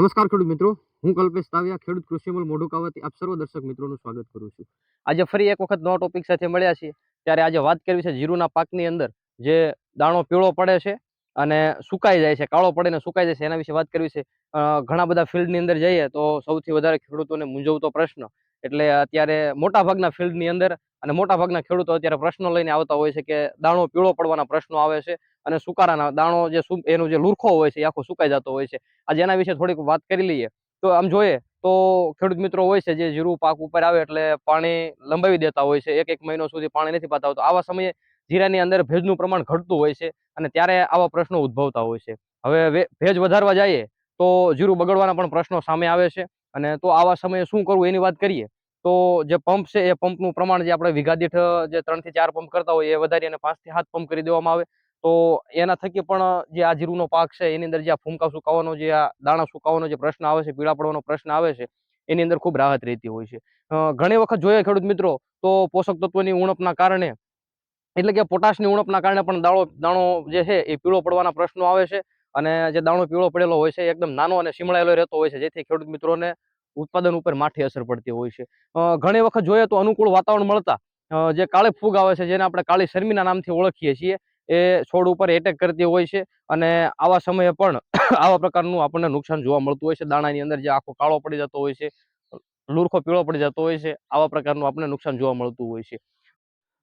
નમસ્કાર ખેડૂત મિત્રો, હું કલ્પેશ તાવિયા, ખેડૂત કૃષિમૂલ મોઢું કાવતી આપ સર્વ દર્શક મિત્રોનું સ્વાગત કરું છું. આજે ફરી એક વખત નવા ટોપિક સાથે મળ્યા છીએ. ત્યારે આજે વાત કરવી છે જીરુના પાકની અંદર, જે દાણો પીળો પડે છે અને સુકાઈ જાય છે, કાળો પડે ને સુકાઈ જાય છે, એના વિશે વાત કરવી છે. ઘણા બધા ફિલ્ડની અંદર જઈએ તો સૌથી વધારે ખેડૂતોને મૂંઝવતો પ્રશ્ન, એટલે અત્યારે મોટા ભાગના ફિલ્ડની અંદર અને મોટા ભાગના ખેડૂતો અત્યારે પ્રશ્નો લઈને આવતા હોય છે કે દાણો પીળો પડવાના પ્રશ્નો આવે છે. અને સુકારાના દાણો જે એનો જે લુરખો હોય છે એ આખો સુકાઈ જતો હોય છે. આજે એના વિશે થોડીક વાત કરી લઈએ. તો આમ જોઈએ તો ખેડૂત મિત્રો હોય છે જે જીરું, પાક ઉપર આવે એટલે પાણી લંબાવી દેતા હોય છે. એક એક મહિનો સુધી પાણી નથી પાતા તો આવા સમયે જીરાની અંદર ભેજનું પ્રમાણ ઘટતું હોય છે અને ત્યારે આવા પ્રશ્નો ઉદ્ભવતા હોય છે. હવે ભેજ વધારવા જઈએ તો જીરું બગડવાના પણ પ્રશ્નો સામે આવે છે. અને તો આવા સમયે શું કરવું એની વાત કરીએ તો જે પંપ છે એ પંપનું પ્રમાણ જે આપણે વિઘા દીઠ જે ત્રણથી ચાર પંપ કરતા હોય એ વધારી અને પાંચથી હાથ પંપ કરી દેવામાં આવે. તો એના થકી પણ જે આ જીરુનો પાક છે, એની અંદર જે આ ફૂમકા સુકાવાનો જે આ દાણા સુકાવાનો જે પ્રશ્ન આવે છે, પીળા પડવાનો પ્રશ્ન આવે છે, એની અંદર ખૂબ રાહત રહેતી હોય છે. ઘણી વખત જોઈએ ખેડૂત મિત્રો, તો પોષક તત્વોની ઉણપના કારણે, એટલે કે પોટાશની ઉણપના કારણે પણ દાણો દાણો જે છે એ પીળો પડવાના પ્રશ્નો આવે છે અને જે દાણો પીળો પડેલો હોય છે એકદમ નાનો અને સીમળાયેલો રહેતો હોય છે, જેથી ખેડૂત મિત્રોને ઉત્પાદન ઉપર માઠી અસર પડતી હોય છે. ઘણી વખત જોઈએ તો અનુકૂળ વાતાવરણ મળતા જે કાળી ફૂગ આવે છે, જેને આપણે કાળી શરમીના નામથી ઓળખીએ છીએ એ છોડ ઉપર એટેક કરતી હોય છે અને આવા સમયે પણ આવા પ્રકારનું આપણને નુકસાન જોવા મળતું હોય છે. દાણાની અંદર જે આખો કાળો પડી જતો હોય છે, લુરખો પીળો પડી જતો હોય છે, આવા પ્રકારનું આપણને નુકસાન જોવા મળતું હોય છે.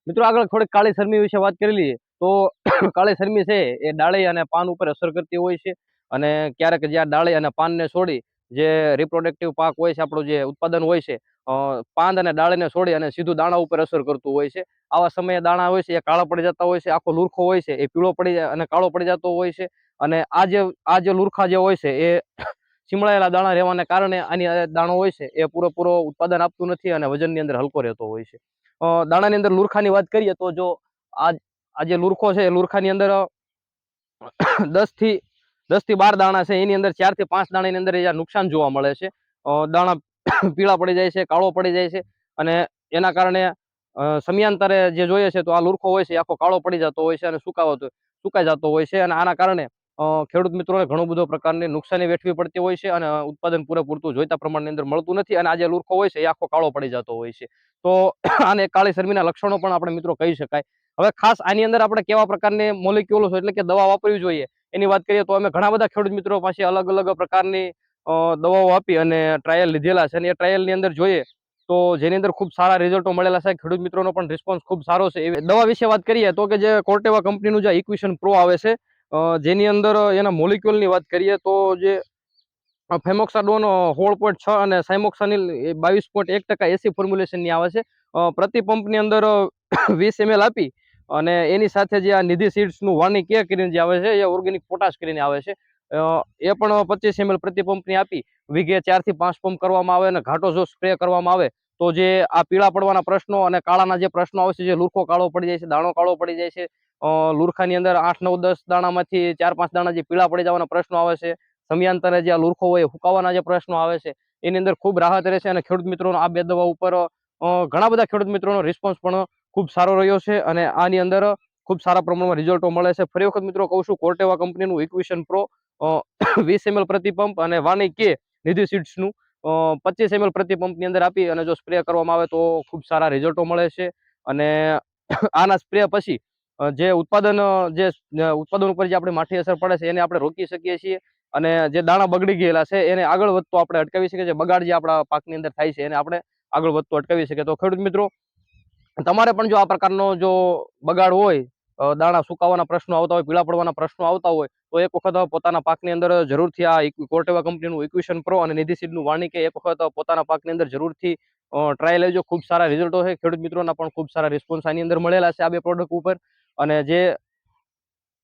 મિત્રો આગળ થોડીક કાળી શરમી વિશે વાત કરી લઈએ તો કાળી શરમી છે એ ડાળી અને પાન ઉપર અસર કરતી હોય છે અને ક્યારેક જે આ ડાળી અને પાનને છોડી જે રિપ્રોડક્ટિવ પાક હોય છે, આપણું જે ઉત્પાદન હોય છે પાંદ અને ડાળીને છોડી અને સીધું દાણા ઉપર અસર કરતું હોય છે. આવા સમયે દાણા હોય છે એ કાળા પડી જતા હોય છે, આખો લુરખો હોય છે, એ પીળો પડી જાય અને કાળો પડી જતો હોય છે અને આ જે આ જે લુરખા જે હોય છે એ સીમળાયેલા દાણા રહેવાને કારણે આની દાણો હોય છે એ પૂરેપૂરો ઉત્પાદન આપતું નથી અને વજનની અંદર હલકો રહેતો હોય છે. દાણાની અંદર લુરખાની વાત કરીએ તો જો આ જે લુરખો છે એ લુરખાની અંદર દસથી, દસ બાર દાણા છે, એની અંદર ચારથી પાંચ દાણાની અંદર એ નુકસાન જોવા મળે છે. દાણા પીળા પડી જાય છે, કાળો પડી જાય છે અને એના કારણે સમયાંતરે જે જોઈએ છે તો આ લુરખો હોય છે આખો કાળો પડી જતો હોય છે અને સુકાવતો, સુકાઈ જતો હોય છે અને આના કારણે ખેડૂત મિત્રોને ઘણું બધો પ્રકારની નુકસાની વેઠવી પડતી હોય છે અને ઉત્પાદન પૂરેપૂરતું જોઈતા પ્રમાણની અંદર મળતું નથી અને આ જે લુરખો હોય છે એ આખો કાળો પડી જતો હોય છે. તો આને કાળી શરમીના લક્ષણો પણ આપણે મિત્રો કહી શકાય. હવે ખાસ આની અંદર આપણે કેવા પ્રકારની મોલિક્યુલો એટલે કે દવા વાપરવી જોઈએ, એની વાત કરીએ તો અમે ઘણા બધા ખેડૂત મિત્રો પાસે અલગ અલગ પ્રકારની દવાઓ આપી અને ટ્રાયલ લીધેલા છે અને એ ટ્રાયલની અંદર જોઈએ તો જેની અંદર ખૂબ સારા રિઝલ્ટો મળેલા છે. ખેડૂત મિત્રોનો પણ રિસ્પોન્સ ખૂબ સારો છે. એવી દવા વિશે વાત કરીએ તો કે જે કોર્ટેવા કંપનીનું જે ઇક્વિશન પ્રો આવે છે જેની અંદર એના મોલિક્યુલની વાત કરીએ તો જે ફેમોક્સાડોન સોળ પોઈન્ટ છ અને સાયમોક્સાનિલ બાવીસ પોઈન્ટ એક ટકા એસી ફોર્મ્યુલેશનની આવે છે. પ્રતિ પંપની અંદર વીસ એમએલ આપી અને એની સાથે જે આ નિધિ સીડ્સનું વાની કે કરીને જે આવે છે, એ ઓર્ગેનિક પોટાશ કરીને આવે છે. એ પણ પચીસ એમએલ પ્રતિ પંપની આપી. વીઘે ચારથી પાંચ પંપ કરવામાં આવે અને ઘાટો જો સ્પ્રે કરવામાં આવે, તો જે આ પીળા પડવાના પ્રશ્નો અને કાળાના જે પ્રશ્નો આવે છે, જે લુરખો કાળો પડી જાય છે, દાણો કાળો પડી જાય છે લુરખાની અંદર આઠ, નવ, દસ દાણામાંથી ચાર, પાંચ દાણા જે પીળા પડી જવાના પ્રશ્નો આવે છે, સમયાંતરે જે આ લુરખો હોય હુકાવાના જે પ્રશ્નો આવે છે, એની અંદર ખૂબ રાહત રહેશે અને ખેડૂત મિત્રોનો આ બે દવા ઉપર ઘણા બધા ખેડૂત મિત્રોનો રિસ્પોન્સ પણ ખૂબ સારો રહ્યો છે અને આની અંદર ખૂબ સારા પ્રમાણમાં રિઝલ્ટો મળે છે. ફરી વખત મિત્રો કહું છું કોર્ટેવા કંપનીનું ઇક્વિશન પ્રો વીસ એમએલ પ્રતિ પંપ અને વાની કે નિધિ સીડ્સનું. પચીસ એમએલ પ્રતિ પંપની અંદર આપી અને જો સ્પ્રે કરવામાં આવે તો ખૂબ સારા રિઝલ્ટો મળે છે. અને આના સ્પ્રે પછી જે ઉત્પાદન જે ઉત્પાદન ઉપર જે આપણે માઠી અસર પડે છે એને આપણે રોકી શકીએ છીએ. અને જે દાણા બગડી ગયેલા છે એને આગળ વધતો આપણે અટકાવી શકીએ છીએ. બગાડ જે આપણા પાકની અંદર થાય છે એને આપણે આગળ વધતો અટકાવી શકીએ. તો ખેડૂત મિત્રો, તમારે પણ જો આ પ્રકારનો જો બગાડ હોય દાણા સુકાવાના પ્રશ્નો આવતા હોય, પીળા પડવાના પ્રશ્નો આવતા હોય, તો એક વખત પોતાના પાકની અંદર જરૂરથી આ કોર્ટેવા કંપનીનું ઇક્વિશન પ્રો અને નિધિ સીડનું વાણી કે એક વખત પોતાના પાકની અંદર જરૂરથી ટ્રાય લેજો. ખૂબ સારા રિઝલ્ટો છે ખેડૂત મિત્રોના પણ ખૂબ સારા રિસ્પોન્સ આની અંદર મળેલા છે આ બે પ્રોડક્ટ ઉપર. અને જે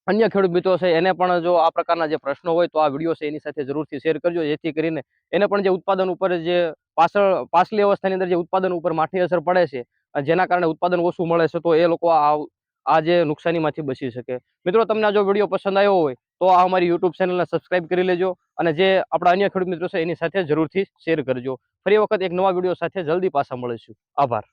અન્ય ખેડૂત મિત્રો છે, એને પણ જો આ પ્રકારના જે પ્રશ્નો હોય, તો આ વીડિયો છે, એની સાથે જરૂરથી શેર કરજો. જેથી કરીને એને પણ જે ઉત્પાદન ઉપર જે પાછળ, પાછલી અવસ્થાની અંદર જે ઉત્પાદન ઉપર માઠી અસર પડે છે, જેના કારણે ઉત્પાદન ઓછું મળે છે, તો એ લોકો આ આ જે નુકસાનીમાંથી બચી શકે. મિત્રો, તમને આ જો વીડિયો પસંદ આવ્યો હોય, તો આ અમારી યુટ્યુબ ચેનલને સબસ્ક્રાઇબ કરી લેજો અને જે આપણા અન્ય ખેડૂત મિત્રો છે, એની સાથે જરૂરથી શેર કરજો. ફરી વખત એક નવા વીડિયો સાથે જલ્દી પાછા મળીશું. આભાર.